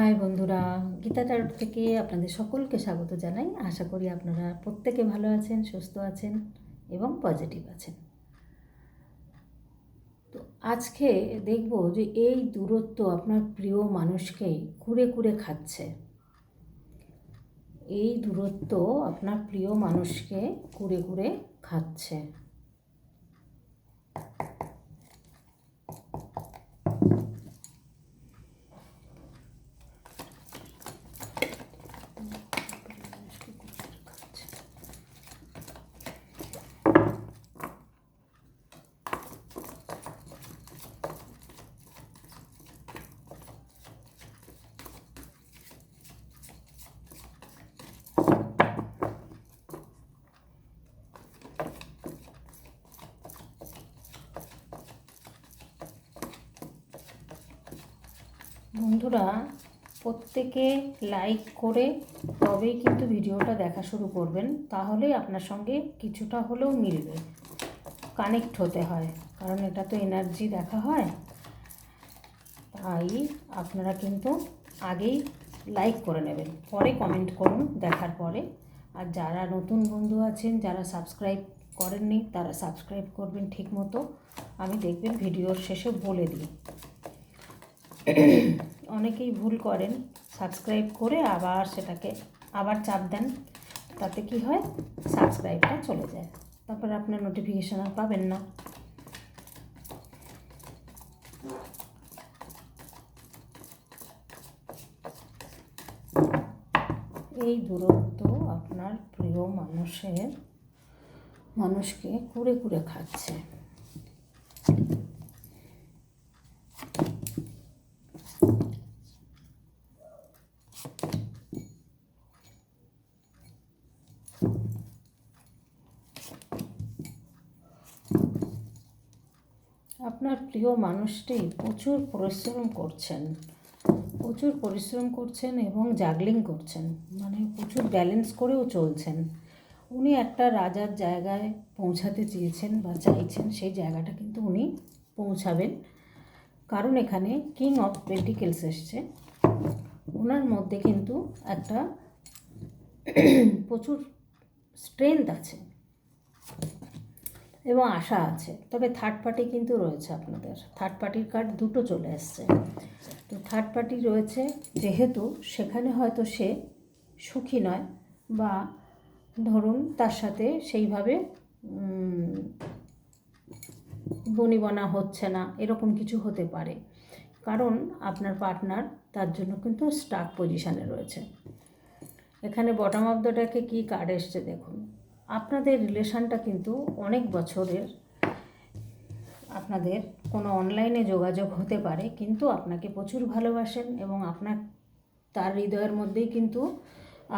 High বন্ধুরা, গীতা টারট থেকে আপনাদের সকলকে স্বাগত জানাই। আশা করি আপনারা প্রত্যেকে ভালো আছেন, সুস্থ আছেন এবং পজিটিভ আছেন। তো আজকে দেখব যে এই দূরত্ব আপনার প্রিয় মানুষকে কুড়ে কুড়ে খাচ্ছে। এই দূরত্ব আপনার প্রিয় মানুষকে কুড়ে কুড়ে খাচ্ছে। বন্ধুরা, প্রত্যেকে লাইক করে তবেই কিন্তু ভিডিওটা দেখা শুরু করবেন। তাহলেই আপনার সঙ্গে কিছুটা হলেও মিলবে কানেক্ট হতে হয়। কারণ এটা তো এনার্জি দেখা হয়। তাই আপনারা কিন্তু আগেই লাইক করে নেবেন। পরে কমেন্ট করুন দেখার পরে। আর যারা নতুন বন্ধু আছেন, যারা সাবস্ক্রাইব করেননি, তারা সাবস্ক্রাইব করবেন ঠিক মতো আমি দেখবেন ভিডিওর শেষে বলে দিই। অনেকেই ভুল করেন। সাবস্ক্রাইব করে আবার সেটাকে আবার চাপ দেন। তাতে কি হয়? সাবস্ক্রাইবটা চলে যায়। তারপর আপনার নোটিফিকেশান আর পাবেন না। এই দূরত্ব আপনার প্রিয় মানুষের, মানুষকে কুড়ে কুড়ে খাচ্ছে। আপনার প্রিয় মানুষটি প্রচুর পরিশ্রম করছেন, প্রচুর পরিশ্রম করছেন এবং জাগলিং করছেন মানে প্রচুর ব্যালেন্স করেও চলছেন। উনি একটা রাজার জায়গায় পৌঁছাতে চেয়েছেন বা চাইছেন, সেই জায়গাটা কিন্তু উনি পৌঁছাবেন। কারণ এখানে কিং অফ পেন্টিকেলস এসছে। ওনার মধ্যে কিন্তু একটা প্রচুর স্ট্রেংথ আছে। এবং আশা আছে। তবে থার্ড পার্টি কিন্তু রয়েছে আপনাদের। থার্ড পার্টির কার্ড দুটো চলে এসছে। তো থার্ড পার্টি রয়েছে যেহেতু সেখানে হয়তো সে সুখী নয় বা ধরুন তার সাথে সেইভাবে বনিবনা হচ্ছে না, এরকম কিছু হতে পারে। কারণ আপনার পার্টনার তার জন্য কিন্তু স্টাক পজিশানে রয়েছে। এখানে বটম অফ দ্য ডেকে কী কার্ড এসছে দেখুন। আপনাদের রিলেশানটা কিন্তু অনেক বছরের। আপনাদের কোনো অনলাইনে যোগাযোগ হতে পারে, কিন্তু আপনাকে প্রচুর ভালোবাসেন এবং আপনার, তার হৃদয়ের মধ্যেই কিন্তু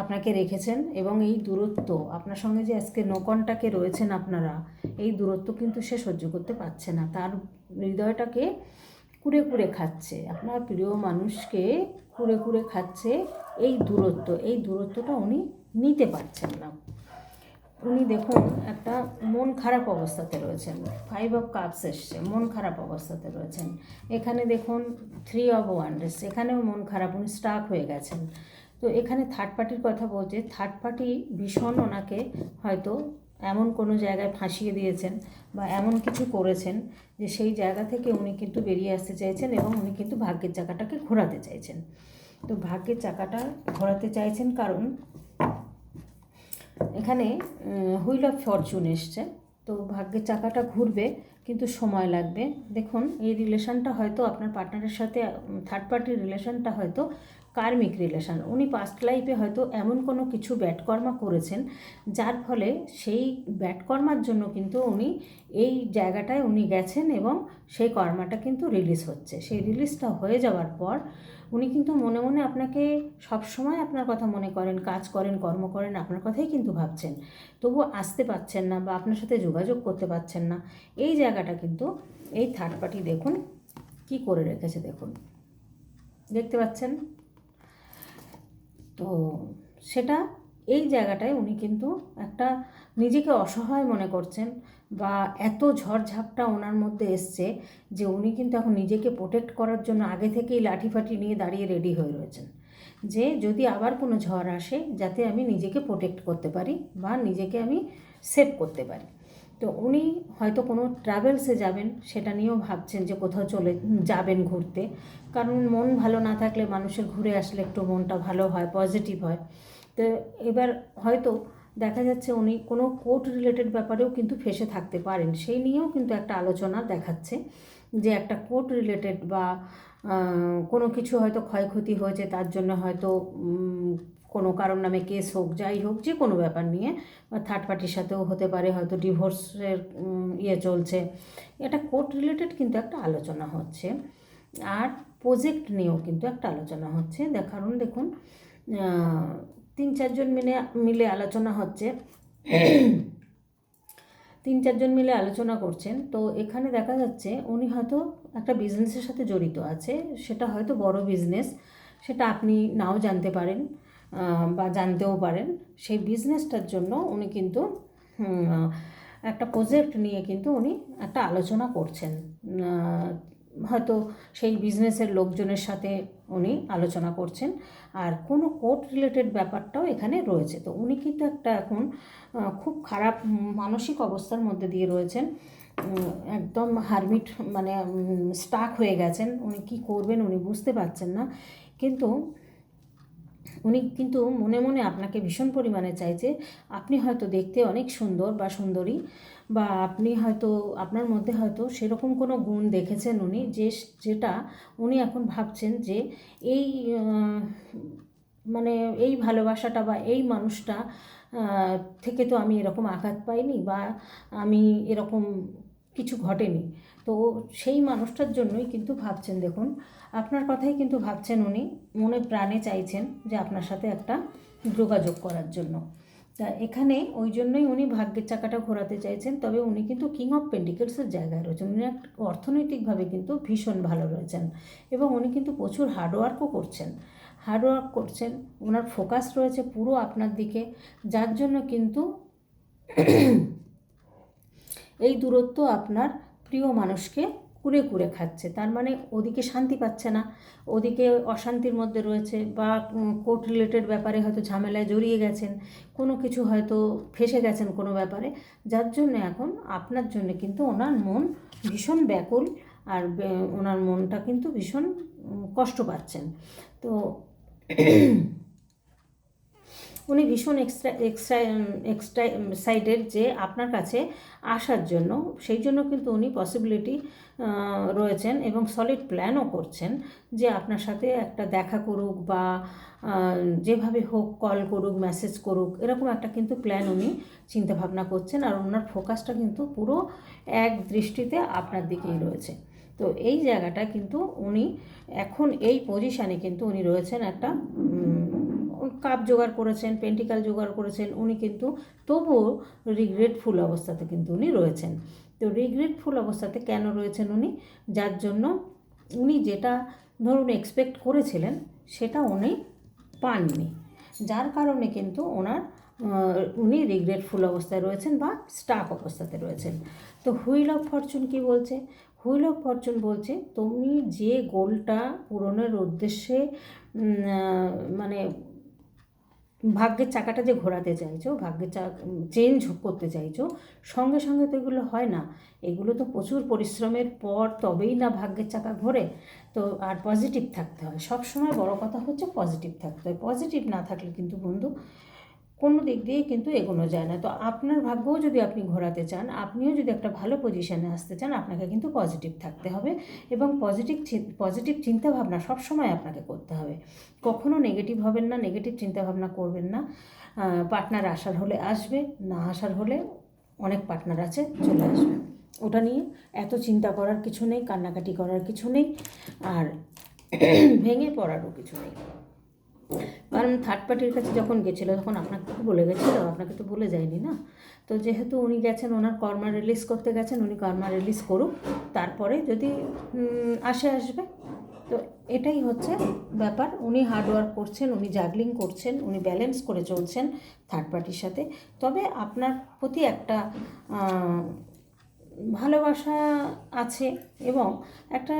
আপনাকে রেখেছেন এবং এই দূরত্ব, আপনার সঙ্গে যে আজকে নোকনটাকে রয়েছেন আপনারা, এই দূরত্ব কিন্তু সে সহ্য করতে পারছে না। তার হৃদয়টাকে কুড়ে কুড়ে খাচ্ছে, আপনার প্রিয় মানুষকে কুড়ে কুড়ে খাচ্ছে এই দূরত্ব, এই দূরত্বটা উনি নিতে পারছেন না। উনি দেখুন, একটা মন খারাপ অবস্থাতে রয়েছেন। ফাইভ অফ কাপস এসছে, মন খারাপ অবস্থাতে রয়েছেন। এখানে দেখুন থ্রি অফ ওয়ান্ডার্স এখানেও মন খারাপ, উনি স্টাক হয়ে গেছেন। তো এখানে থার্ড পার্টির কথা বলছে থার্ড পার্টি ভীষণ ওনাকে হয়তো এমন কোনো জায়গায় ফাঁসিয়ে দিয়েছেন বা এমন কিছু করেছেন যে সেই জায়গা থেকে উনি কিন্তু বেরিয়ে আসতে চাইছেন এবং উনি কিন্তু ভাগ্যের চাকাটাকে ঘোরাতে চাইছেন। তো ভাগ্যের চাকাটা ঘোরাতে চাইছেন কারণ এখানে হুইল অফ ফরচুন এসছে। তো ভাগ্যের চাকাটা ঘুরবে, কিন্তু সময় লাগবে। দেখুন, এই রিলেশনটা হয়তো আপনার পার্টনারের সাথে থার্ড পার্টির রিলেশনটা হয়তো কার্মিক রিলেশন। উনি পাস্ট লাইফে হয়তো এমন কোনো কিছু ব্যাটকর্মা করেছেন, যার ফলে সেই ব্যাটকর্মার জন্য কিন্তু উনি এই জায়গাটায় উনি গেছেন এবং সেই কর্মাটা কিন্তু রিলিজ হচ্ছে। সেই রিলিজটা হয়ে যাওয়ার পর উনি কিন্তু মনে মনে আপনাকে সবসময় আপনার কথা মনে করেন, কাজ করেন, কর্ম করেন, আপনার কথাই কিন্তু ভাবছেন। তবু আসতে পারছেন না বা আপনার সাথে যোগাযোগ করতে পারছেন না। এই জায়গাটা কিন্তু, এই থার্ড পার্টি দেখুন কি করে রেখেছে দেখুন। দেখতে পাচ্ছেন? তো সেটা, এই জায়গাটায় উনি কিন্তু একটা নিজেকে অসহায় মনে করছেন বা এত ঝড়ঝাপটা ওনার মধ্যে এসছে যে উনি কিন্তু এখন নিজেকে প্রোটেক্ট করার জন্য আগে থেকেই লাঠি ফাঠি নিয়ে দাঁড়িয়ে রেডি হয়ে রয়েছেন। যে যদি আবার কোনো ঝড় আসে, যাতে আমি নিজেকে প্রোটেক্ট করতে পারি বা নিজেকে আমি সেভ করতে পারি। তো উনি হয়তো কোনো ট্রাভেলসে যাবেন, সেটা নিয়েও ভাবছেন যে কোথাও চলে যাবেন ঘুরতে। কারণ মন ভালো না থাকলে মানুষের ঘুরে আসলে একটু মনটা ভালো হয় পজিটিভ হয়। তো এবার হয়তো দেখা যাচ্ছে উনি কোনো কোর্ট রিলেটেড ব্যাপারেও কিন্তু ফেসে থাকতে পারেন। সেই নিয়েও কিন্তু একটা আলোচনা দেখাচ্ছে যে একটা কোর্ট রিলেটেড বা কোনো কিছু হয়তো ক্ষয়ক্ষতি হয়েছে, তার জন্য হয়তো কোনো কারণ নামে কেস হোক, যাই হোক, যে কোনো ব্যাপার নিয়ে বা থার্ড পার্টির সাথেও হতে পারে, হয়তো ডিভোর্সের ইয়ে চলছে। এটা কোর্ট রিলেটেড কিন্তু একটা আলোচনা হচ্ছে। আর প্রজেক্ট নিয়েও কিন্তু একটা আলোচনা হচ্ছে। দেখ কারণ দেখুন তিন চারজন মিলে মিলে আলোচনা হচ্ছে। তিন চারজন মিলে আলোচনা করছেন। তো এখানে দেখা যাচ্ছে উনি হয়তো একটা বিজনেসের সাথে জড়িত আছে। সেটা হয়তো বড় বিজনেস সেটা আপনি নাও জানতে পারেন বা জানতেও পারেন। সেই বিজনেসটার জন্য উনি কিন্তু একটা প্রজেক্ট নিয়ে কিন্তু উনি একটা আলোচনা করছেন। হয়তো সেই বিজনেসের লোকজনের সাথে উনি আলোচনা করছেন। আর কোনো কোর্ট রিলেটেড ব্যাপারটাও এখানে রয়েছে। তো উনি কিন্তু একটা এখন খুব খারাপ মানসিক অবস্থার মধ্যে দিয়ে রয়েছেন। একদম হারমিট মানে স্টাক হয়ে গেছেন। উনি কি করবেন উনি বুঝতে পারছেন না। কিন্তু উনি কিন্তু মনে মনে আপনাকে ভীষণ পরিমাণে চাইছে। আপনি হয়তো দেখতে অনেক সুন্দর বা সুন্দরী বা আপনি হয়তো, আপনার মধ্যে হয়তো সেরকম কোনো গুণ দেখেছেন উনি যে, যেটা উনি এখন ভাবছেন যে এই মানে এই ভালোবাসাটা বা এই মানুষটা থেকে তো আমি এরকম আঘাত পাইনি বা আমি এরকম কিছু ঘটেনি। তো সেই মানুষটার জন্যই কিন্তু ভাবছেন, দেখুন, আপনার কথাই কিন্তু ভাবছেন উনি, মনে প্রাণে চাইছেন যে আপনার সাথে একটা যোগাযোগ করার জন্য। তা এখানে ওই জন্যই উনি ভাগ্যের চাকাটা ঘোরাতে চাইছেন, তবে উনি কিন্তু কিং অফ পেন্টিকেলসের জায়গায় রয়েছেন। উনি অর্থনৈতিকভাবে কিন্তু ভীষণ ভালো রয়েছেন এবং উনি কিন্তু প্রচুর হার্ডওয়ার্কও করছেন। হার্ডওয়ার্ক করছেন ওনার ফোকাস রয়েছে পুরো আপনার দিকে, যার জন্য কিন্তু এই দূরত্ব আপনার প্রিয় মানুষকে কুড়ে কুড়ে খাচ্ছে। তার মানে ওদিকে শান্তি পাচ্ছে না, ওদিকে অশান্তির মধ্যে রয়েছে বা কোর্ট রিলেটেড ব্যাপারে হয়তো ঝামেলায় জড়িয়ে গেছেন, কোনো কিছু হয়তো ফেসে গেছেন কোনো ব্যাপারে, যার জন্য এখন আপনার জন্য কিন্তু ওনার মন ভীষণ ব্যাকুল আর ওনার মনটা কিন্তু ভীষণ কষ্ট পাচ্ছেন। তো উনি ভীষণ এক্সট্রা এক্সট্রা এক্সট্রা সাইডের যে আপনার কাছে আসার জন্য। সেই জন্য কিন্তু উনি পসিবিলিটি রয়েছেন এবং সলিড প্ল্যানও করছেন যে আপনার সাথে একটা দেখা করুক বা যেভাবে হোক কল করুক মেসেজ করুক, এরকম একটা কিন্তু প্ল্যান উনি চিন্তাভাবনা করছেন আর ওনার ফোকাসটা কিন্তু পুরো এক দৃষ্টিতে আপনার দিকেই রয়েছে। তো এই জায়গাটা কিন্তু উনি এখন এই পজিশানে কিন্তু উনি রয়েছেন একটা কাপ জোগাড় করেছেন পেন্টিকাল জোগাড় করেছেন, উনি কিন্তু তবুও রিগ্রেটফুল অবস্থাতে কিন্তু উনি রয়েছেন। তো রিগ্রেটফুল অবস্থাতে কেন রয়েছেন উনি? যার জন্য উনি যেটা ধরুন এক্সপেক্ট করেছিলেন, সেটা উনি পাননি। যার কারণে কিন্তু ওনার উনি রিগ্রেটফুল অবস্থায় রয়েছেন বা স্টাক অবস্থাতে রয়েছেন। তো হুইল অফ ফরচুন কি বলছে? হুইল অফ ফরচুন বলছে, তুমি যে গোলটা পূরণের উদ্দেশ্যে মানে ভাগ্যের চাকাটা যে ঘোরাতে চাইছো, ভাগ্যের চা চেঞ্জ করতে চাইছো, সঙ্গে সঙ্গে তো এগুলো হয় না। এগুলো তো প্রচুর পরিশ্রমের পর তবেই না ভাগ্যের চাকা ঘোরে। তো আর পজিটিভ থাকতে হয়। সবসময় বড় কথা হচ্ছে পজিটিভ থাকতে হয়। পজিটিভ না থাকলে কিন্তু বন্ধু কোনো দিক দিয়ে কিন্তু এগোনো যায় না। তো আপনার ভাগ্যও যদি আপনি ঘোরাতে চান, আপনিও যদি একটা ভালো পজিশনে আসতে চান, আপনাকে কিন্তু পজিটিভ থাকতে হবে এবং পজিটিভ পজিটিভ চিন্তাভাবনা সবসময় আপনাকে করতে হবে। কখনো নেগেটিভ হবেন না নেগেটিভ চিন্তাভাবনা করবেন না। পার্টনার আসার হলে আসবে, না আসার হলে অনেক পার্টনার আছে, চলে আসবে। ওটা নিয়ে এত চিন্তা করার কিছু নেই, কান্নাকাটি করার কিছু নেই, আর ভেঙে পড়ারও কিছু নেই। কারণ থার্ড পার্টির কাছে যখন গেছিল, তখন আপনাকে তো বলে গেছিল, আপনাকে তো বলে যায়নি না? তো যেহেতু উনি গেছেন, ওনার কর্মা রিলিজ করতে গেছেন, উনি কর্মা রিলিজ করুক, তারপরে যদি আসে আসবে। তো এটাই হচ্ছে ব্যাপার। উনি হার্ডওয়ার্ক করছেন, উনি জাগলিং করছেন, উনি ব্যালেন্স করে চলছেন থার্ড পার্টির সাথে। তবে আপনার প্রতি একটা ভালোবাসা আছে এবং একটা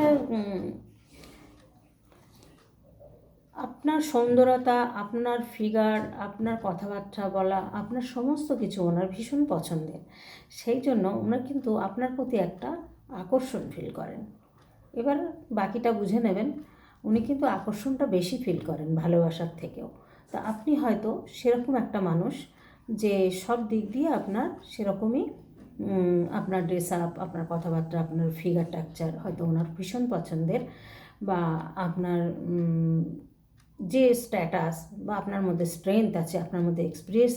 আপনার সুন্দরতা, আপনার ফিগার আপনার কথাবার্তা বলা, আপনার সমস্ত কিছু ওনার ভীষণ পছন্দের। সেই জন্য ওনার কিন্তু আপনার প্রতি একটা আকর্ষণ ফিল করেন। এবার বাকিটা বুঝে নেবেন, উনি কিন্তু আকর্ষণটা বেশি ফিল করেন ভালোবাসার থেকেও। তা আপনি হয়তো সেরকম একটা মানুষ যে সব দিক দিয়ে আপনার সেরকমই আপনার ড্রেস আপ আপনার কথাবার্তা, আপনার ফিগার টাকচার হয়তো ওনার ভীষণ পছন্দের বা আপনার যে স্ট্যাটাস বা আপনার মধ্যে স্ট্রেংথ আছে, আপনার মধ্যে এক্সপিরিয়েন্স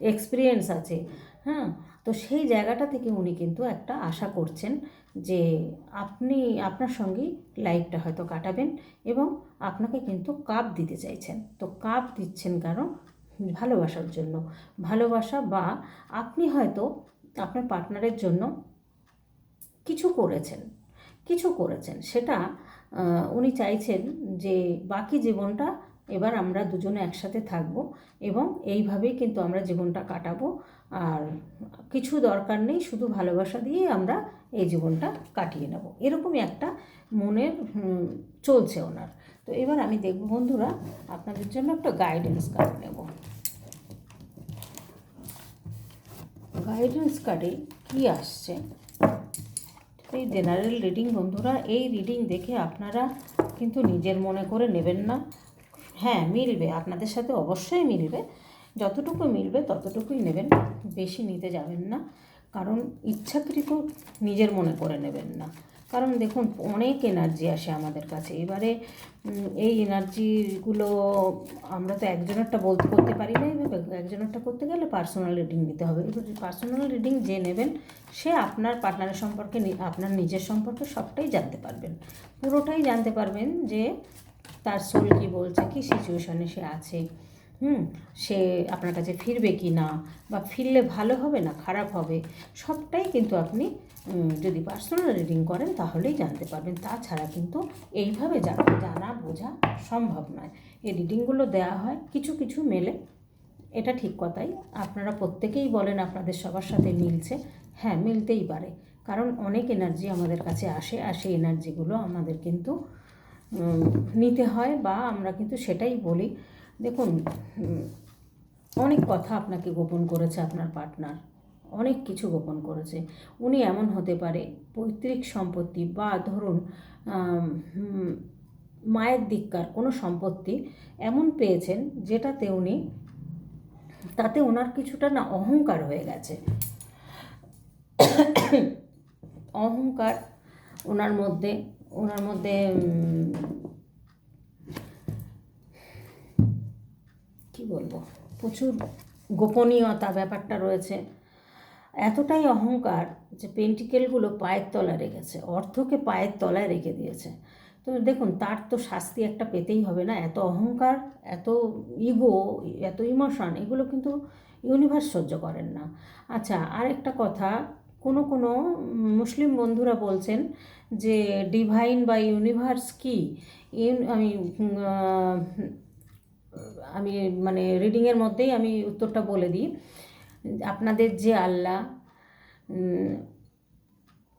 এক্সপিরিয়েন্স আছে হ্যাঁ? তো সেই জায়গাটা থেকে উনি কিন্তু একটা আশা করছেন যে আপনি, আপনার সঙ্গেই লাইফটা হয়তো কাটাবেন এবং আপনাকে কিন্তু কাপ দিতে চাইছেন। তো কাপ দিচ্ছেন কারণ ভালোবাসার জন্য। ভালোবাসা বা আপনি হয়তো আপনার পার্টনারের জন্য কিছু করেছেন কিছু করেছেন। সেটা উনি চাইছেন যে বাকি জীবনটা এবার আমরা দুজনে একসাথে থাকব এবং এইভাবেই কিন্তু আমরা জীবনটা কাটাবো। আর কিছু দরকার নেই, শুধু ভালোবাসা দিয়ে আমরা এই জীবনটা কাটিয়ে নেব। এরকমই একটা মনের চলছে ওনার। তো এবার আমি দেখব বন্ধুরা, আপনাদের জন্য একটা গাইডেন্স কার্ড নেব। গাইডেন্স কার্ডে কী আসছে? এই জেনারেল রিডিং বন্ধুরা, এই রিডিং দেখে আপনারা কিন্তু নিজের মনে করে নেবেন না। হ্যাঁ মিলবে, আপনাদের সাথে অবশ্যই মিলবে। যতটুকু মিলবে ততটুকুই নেবেন, বেশি নিতে যাবেন না। কারণ ইচ্ছাকৃত নিজের মনে করে নেবেন না। কারণ দেখুন, অনেক এনার্জি আসে আমাদের কাছে। এবারে এই এনার্জিগুলো আমরা তো একজনেরটা বলতে, করতে পারি না এইভাবে। একজনেরটা করতে গেলে পার্সোনাল রিডিং নিতে হবে। পার্সোনাল রিডিং যে নেবেন, সে আপনার পার্টনারের সম্পর্কে, আপনার নিজের সম্পর্কে সবটাই জানতে পারবেন। পুরোটাই জানতে পারবেন যে তার সোল কী বলছে, কী সিচুয়েশনে সে আছে। হুম, সে আপনার কাছে ফিরবে কি না বা ফিরলে ভালো হবে না খারাপ হবে, সবটাই কিন্তু আপনি যদি পার্সোনাল রিডিং করেন তাহলেই জানতে পারবেন। তাছাড়া কিন্তু এইভাবে জানা বোঝা সম্ভব নয়। এই রিডিংগুলো দেওয়া হয় কিছু কিছু মেলে। এটা ঠিক কথাই। আপনারা প্রত্যেকেই বলেন আপনাদের সবার সাথে মিলছে। হ্যাঁ মিলতেই পারে। কারণ অনেক এনার্জি আমাদের কাছে আসে আর সেই এনার্জিগুলো আমাদের কিন্তু নিতে হয় বা আমরা কিন্তু সেটাই বলি। দেখুন অনেক কথা আপনাকে গোপন করেছে আপনার পার্টনার, অনেক কিছু গোপন করেছে। উনি এমন হতে পারে, পৈতৃক সম্পত্তি বা ধরুন মায়ের দিককার কোনো সম্পত্তি এমন পেয়েছেন যেটাতে উনি, তাতে ওনার কিছুটা না অহংকার হয়ে গেছে। অহংকার ওনার মধ্যে ওনার মধ্যে বলব? প্রচুর গোপনীয়তা ব্যাপারটা রয়েছে। এতটাই অহংকার যে পেন্টিকেলগুলো পায়ের তলায় রেখেছে অর্থকে পায়ের তলায় রেখে দিয়েছে। তো দেখুন, তার তো শাস্তি একটা পেতেই হবে না। এত অহংকার, এত ইগো এত ইমোশন, এগুলো কিন্তু ইউনিভার্স সহ্য করেন না। আচ্ছা আরেকটা কথা, কোনো কোনো মুসলিম বন্ধুরা বলছেন যে ডিভাইন বা ইউনিভার্স কি? আমি আমি মানে রিডিংয়ের মধ্যেই আমি উত্তরটা বলে দিই। আপনাদের যে আল্লাহ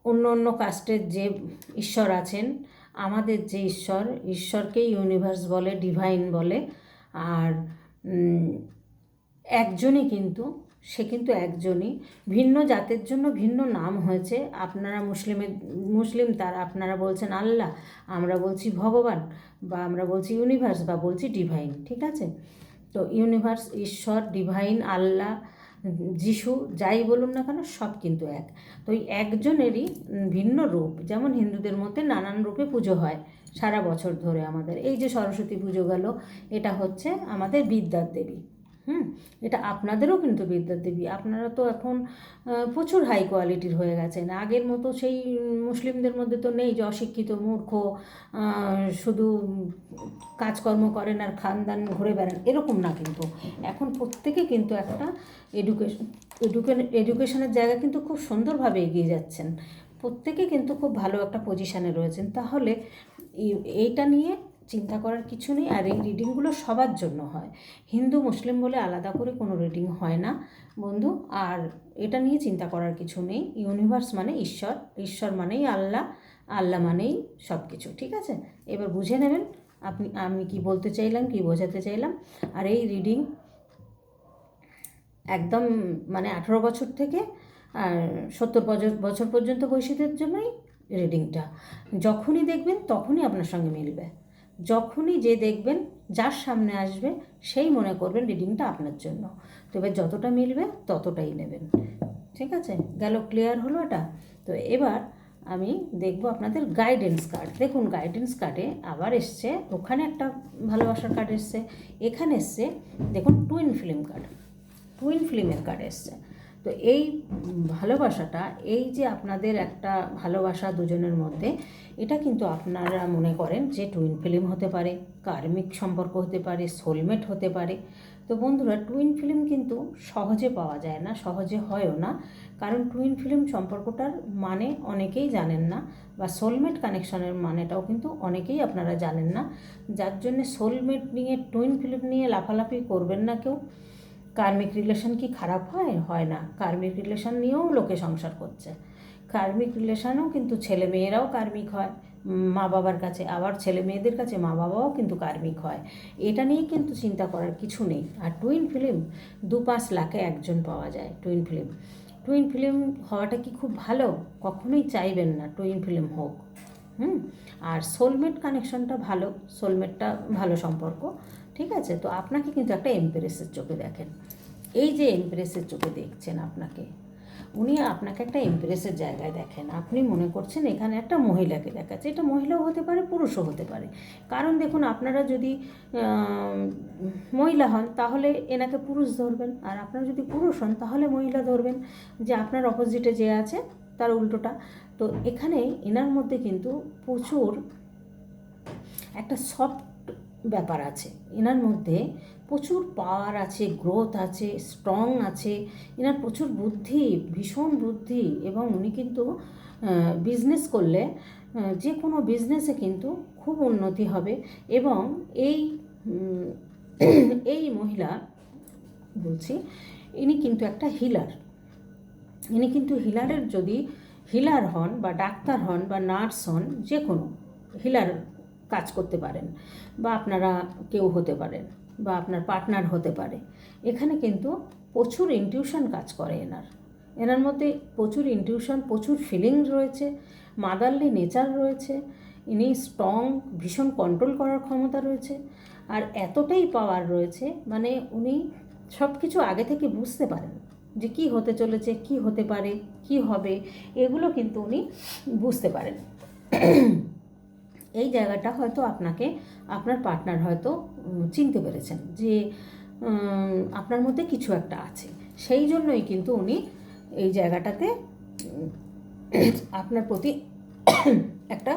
অন্য অন্য কাস্টের যে ঈশ্বর আছেন, আমাদের যে ঈশ্বর, ঈশ্বরকেই ইউনিভার্স বলে ডিভাইন বলে। আর একজনই কিন্তু সে কিন্তু একজনই। ভিন্ন জাতের জন্য ভিন্ন নাম হয়েছে। আপনারা মুসলিমের, মুসলিম তারা আপনারা বলছেন আল্লাহ, আমরা বলছি ভগবান, বা আমরা বলছি ইউনিভার্স বা বলছি ডিভাইন ঠিক আছে? তো ইউনিভার্স ঈশ্বর ডিভাইন আল্লাহ, যিশু, যাই বলুন না কেন, সব কিন্তু এক। তো এই একজনেরই ভিন্ন রূপ। যেমন হিন্দুদের মধ্যে নানান রূপে পুজো হয় সারা বছর ধরে আমাদের। এই যে সরস্বতী পুজো গেল, এটা হচ্ছে আমাদের বিদ্যার দেবী। হুম, এটা আপনাদেরও কিন্তু বিদ্যার দেবী। আপনারা তো এখন প্রচুর হাই কোয়ালিটির হয়ে গেছেন। আগের মতো সেই মুসলিমদের মধ্যে তো নেই যে অশিক্ষিত, মূর্খ শুধু কাজকর্ম করেন আর খানদান ঘুরে বেড়ান, এরকম না কিন্তু। এখন প্রত্যেকে কিন্তু একটা এডুকেশন এডুকে এডুকেশনের জায়গা কিন্তু খুব সুন্দরভাবে এগিয়ে যাচ্ছেন। প্রত্যেকে কিন্তু খুব ভালো একটা পজিশানে রয়েছেন। তাহলে এই- এইটা নিয়ে চিন্তা করার কিছু নেই আর এই রিডিংগুলো সবার জন্য হয়। হিন্দু, মুসলিম বলে আলাদা করে কোনো রিডিং হয় না। বন্ধু, আর এটা নিয়ে চিন্তা করার কিছু নেই। ইউনিভার্স মানে ঈশ্বর। ঈশ্বর মানেই আল্লাহ। আল্লাহ মানেই সব কিছু ঠিক আছে? এবার বুঝে নেবেন আপনি, আমি কি বলতে চাইলাম, কি বোঝাতে চাইলাম। আর এই রিডিং একদম মানে আঠেরো বছর থেকে আর সত্তর বছর পর্যন্ত বয়সীদের জন্যই রিডিংটা যখনই দেখবেন তখনই আপনার সঙ্গে মিলবে। যখনই যে দেখবেন, যার সামনে আসবে, সেই মনে করবেন রিডিংটা আপনার জন্য। তো এবার যতটা মিলবে, ততটাই নেবেন। ঠিক আছে? গেল ক্লিয়ার হলো এটা? তো এবার আমি দেখব আপনাদের গাইডেন্স কার্ড দেখুন গাইডেন্স কার্ডে আবার এসছে, ওখানে একটা ভালোবাসার কার্ড এসছে, এখানে এসছে, দেখুন টুইন ফিল্ম কার্ড টুইন ফিল্মের কার্ড এসছে। তো এই ভালোবাসাটা, এই যে আপনাদের একটা ভালোবাসা দুজনের মধ্যে, এটা কিন্তু আপনারা মনে করেন যে টুইন ফিল্ম হতে পারে কার্মিক সম্পর্ক হতে পারে সোলমেট হতে পারে। তো বন্ধুরা টুইন ফিল্ম কিন্তু সহজে পাওয়া যায় না, সহজে হয়ও না। কারণ টুইন ফিল্ম সম্পর্কটার মানে অনেকেই জানেন না, বা সোলমেট কানেকশনের মানেটাও কিন্তু অনেকেই আপনারা জানেন না। যার জন্যে সোলমেট নিয়ে টুইন ফিল্ম নিয়ে লাফালাফি করবেন না কেউ। কার্মিক রিলেশন কি খারাপ হয়? হয় না। কার্মিক রিলেশন নিয়েও লোকে সংসার করছে। কার্মিক রিলেশনও কিন্তু ছেলে মেয়েরাও কার্মিক হয়। মা বাবার কাছে আবার ছেলে মেয়েদের কাছে মা বাবাও কিন্তু কার্মিক হয়। এটা নিয়ে কিন্তু চিন্তা করার কিছু নেই। আর টুইন ফিল্ম দু পাঁচ লাখে একজন পাওয়া যায় টুইন ফিল্ম টুইন ফিল্ম হওয়াটা কি খুব ভালো? কখনোই চাইবেন না টুইন ফিল্ম হোক। হুম? আর সোলমেট কানেকশনটা ভালো। সোলমেটটা ভালো সম্পর্ক। ঠিক আছে? তো আপনাকে কিন্তু একটা এমপ্রেসের চোখে দেখেন। এই যে এমপ্রেসের চোখে দেখছেন আপনাকে, উনি আপনাকে একটা এমপ্রেসের জায়গায় দেখেন। আপনি মনে করছেন এখানে একটা মহিলাকে দেখাচ্ছে। এটা মহিলাও হতে পারে, পুরুষও হতে পারে। কারণ দেখুন, আপনারা যদি মহিলা হন, তাহলে এনাকে পুরুষ ধরবেন। আর আপনারা যদি পুরুষ হন, তাহলে মহিলা ধরবেন। যে আপনার অপোজিটে যে আছে, তার উল্টোটা। তো এখানে এনার মধ্যে কিন্তু প্রচুর একটা সফট ব্যাপার আছে। এনার মধ্যে প্রচুর পাওয়ার আছে গ্রোথ আছে স্ট্রং আছে। এনার প্রচুর বুদ্ধি, ভীষণ বুদ্ধি এবং উনি কিন্তু বিজনেস করলে যে কোনো বিজনেসে কিন্তু খুব উন্নতি হবে এবং এই এই মহিলা, বলছি, ইনি কিন্তু একটা হিলার ইনি কিন্তু হিলারের যদি হিলার হন বা ডাক্তার হন বা নার্স হন, যে কোনো হিলার কাজ করতে পারেন বা আপনারা কেউ হতে পারেন বা আপনার পার্টনার হতে পারে। এখানে কিন্তু প্রচুর ইনটিউশন কাজ করে এনার। এনার মধ্যে প্রচুর ইনটিউশন প্রচুর ফিলিংস রয়েছে মাদারলি নেচার রয়েছে, ইনি স্ট্রং ভীষণ কন্ট্রোল করার ক্ষমতা রয়েছে, আর এতটাই পাওয়ার রয়েছে মানে উনি সব কিছু আগে থেকে বুঝতে পারেন যে কি হতে চলেছে, কি হতে পারে, কি হবে, এগুলো কিন্তু উনি বুঝতে পারেন। এই জায়গাটা হয়তো আপনাকে, আপনার পার্টনার হয়তো চিনতে পেরেছেন যে আপনার মধ্যে কিছু একটা আছে। সেই জন্যই কিন্তু উনি এই জায়গাটাতে আপনার প্রতি একটা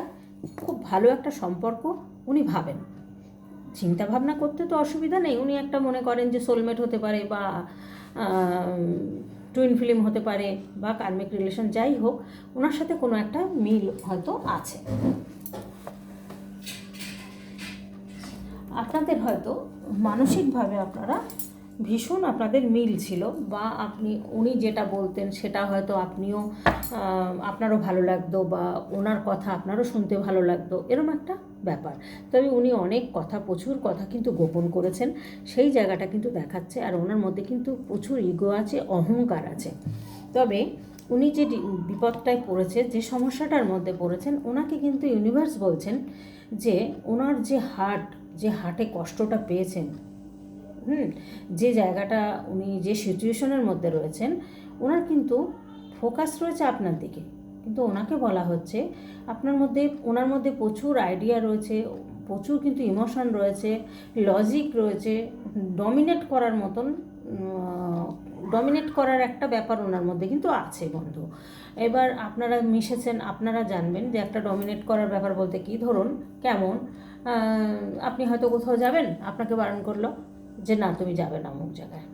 খুব ভালো একটা সম্পর্ক উনি ভাবেন। চিন্তা ভাবনা করতে তো অসুবিধা নেই। উনি একটা মনে করেন যে সোলমেট হতে পারে বা টুইন ফিল্ম হতে পারে বা কার্মিক রিলেশন যাই হোক ওনার সাথে কোনো একটা মিল হয়তো আছে। আপনাদের হয়তো মানসিকভাবে আপনারা ভীষণ আপনাদের মিল ছিল বা আপনি, উনি যেটা বলতেন সেটা হয়তো আপনিও আপনারও ভালো লাগতো বা ওনার কথা আপনারও শুনতে ভালো লাগতো, এরম একটা ব্যাপার। তবে উনি অনেক কথা, প্রচুর কথা কিন্তু গোপন করেছেন, সেই জায়গাটা কিন্তু দেখাচ্ছে আর ওনার মধ্যে কিন্তু প্রচুর ইগো আছে, অহংকার আছে। তবে উনি যে বিপদটায় পড়েছে, যে সমস্যাটার মধ্যে পড়েছেন, ওনাকে কিন্তু ইউনিভার্স বলছেন যে ওনার যে হার্ট যে হাটে কষ্টটা পেয়েছেন, হুম, যে জায়গাটা উনি, যে সিচুয়েশনের মধ্যে রয়েছেন, ওনার কিন্তু ফোকাস রয়েছে আপনার দিকে। কিন্তু ওনাকে বলা হচ্ছে, আপনার মধ্যে, ওনার মধ্যে প্রচুর আইডিয়া রয়েছে, প্রচুর কিন্তু ইমোশন রয়েছে, লজিক রয়েছে, ডমিনেট করার মতন ডমিনেট করার একটা ব্যাপার ওনার মধ্যে কিন্তু আছে বন্ধু। এবার আপনারা মিশেছেন, আপনারা জানবেন যে একটা ডমিনেট করার ব্যাপার বলতে কি? ধরুন, কেমন? আপনি হয়তো কোথাও যাবেন, আপনাকে বারণ করল যে না, তুমি যাবে না অমুক জায়গায়।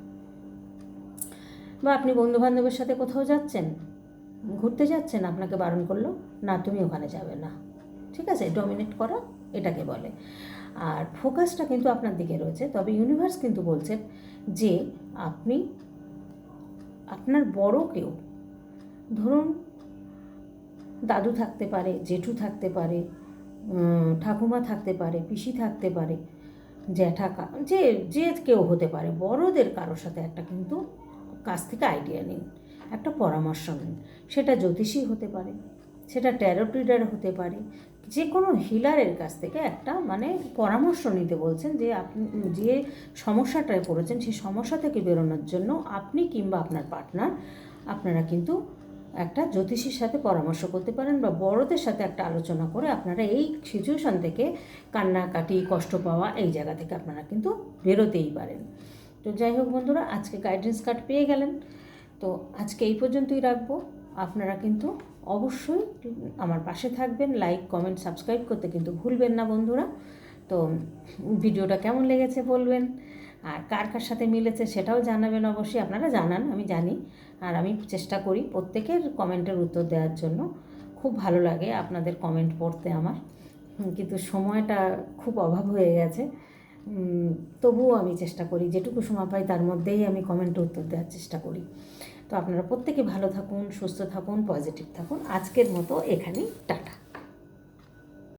বা আপনি বন্ধু বান্ধবের সাথে কোথাও যাচ্ছেন, ঘুরতে যাচ্ছেন, আপনাকে বারণ করল, না, তুমি ওখানে যাবে না। ঠিক আছে ডমিনেট করা এটাকে বলে। আর ফোকাসটা কিন্তু আপনার দিকে রয়েছে, তবে ইউনিভার্স কিন্তু বলছেন যে আপনি আপনার বড় কেউ? ধরুন, দাদু থাকতে পারে, জেঠু থাকতে পারে ঠাকুমা থাকতে পারে, পিসি থাকতে পারে, জ্যাঠা যে যে কেউ হতে পারে, বড়দের কারোর সাথে একটা কিন্তু কাছ থেকে আইডিয়া নিন, একটা পরামর্শ নিন, সেটা জ্যোতিষী হতে পারে। সেটা ট্যারোট রিডার হতে পারে যে কোনো হিলারের কাছ থেকে একটা মানে পরামর্শ নিতে বলছেন যে আপনি, যে সমস্যাটায় পড়েছেন সেই সমস্যা থেকে বেরোনোর জন্য আপনি কিংবা আপনার পার্টনার আপনারা কিন্তু একটা জ্যোতিষীর সাথে পরামর্শ করতে পারেন বা বড়দের সাথে একটা আলোচনা করে আপনারা এই সিচুয়েশান থেকে কান্নাকাটি, কষ্ট পাওয়া এই জায়গা থেকে আপনারা কিন্তু বেরোতেই পারেন। তো যাই হোক বন্ধুরা, আজকে গাইডেন্স কার্ড পেয়ে গেলেন। তো আজকে এই পর্যন্তই রাখব। আপনারা কিন্তু অবশ্যই আমার পাশে থাকবেন লাইক কমেন্ট সাবস্ক্রাইব করতে কিন্তু ভুলবেন না বন্ধুরা। তো ভিডিওটা কেমন লেগেছে বলবেন, আর কার কার সাথে মিলেছে সেটাও জানাবেন অবশ্যই, আপনারা জানান, আমি জানি। আর আমি চেষ্টা করি প্রত্যেকের কমেন্টের উত্তর দেওয়ার জন্য। খুব ভালো লাগে আপনাদের কমেন্ট পড়তে আমার। কিন্তু সময়টা খুব অভাব হয়ে গেছে। তবুও আমি চেষ্টা করি, যেটুকু সময় পাই তার মধ্যেই আমি কমেন্টে উত্তর দেওয়ার চেষ্টা করি। তো আপনারা প্রত্যেকে ভালো থাকুন সুস্থ থাকুন পজিটিভ থাকুন। আজকের মতো এখানেই টাটা।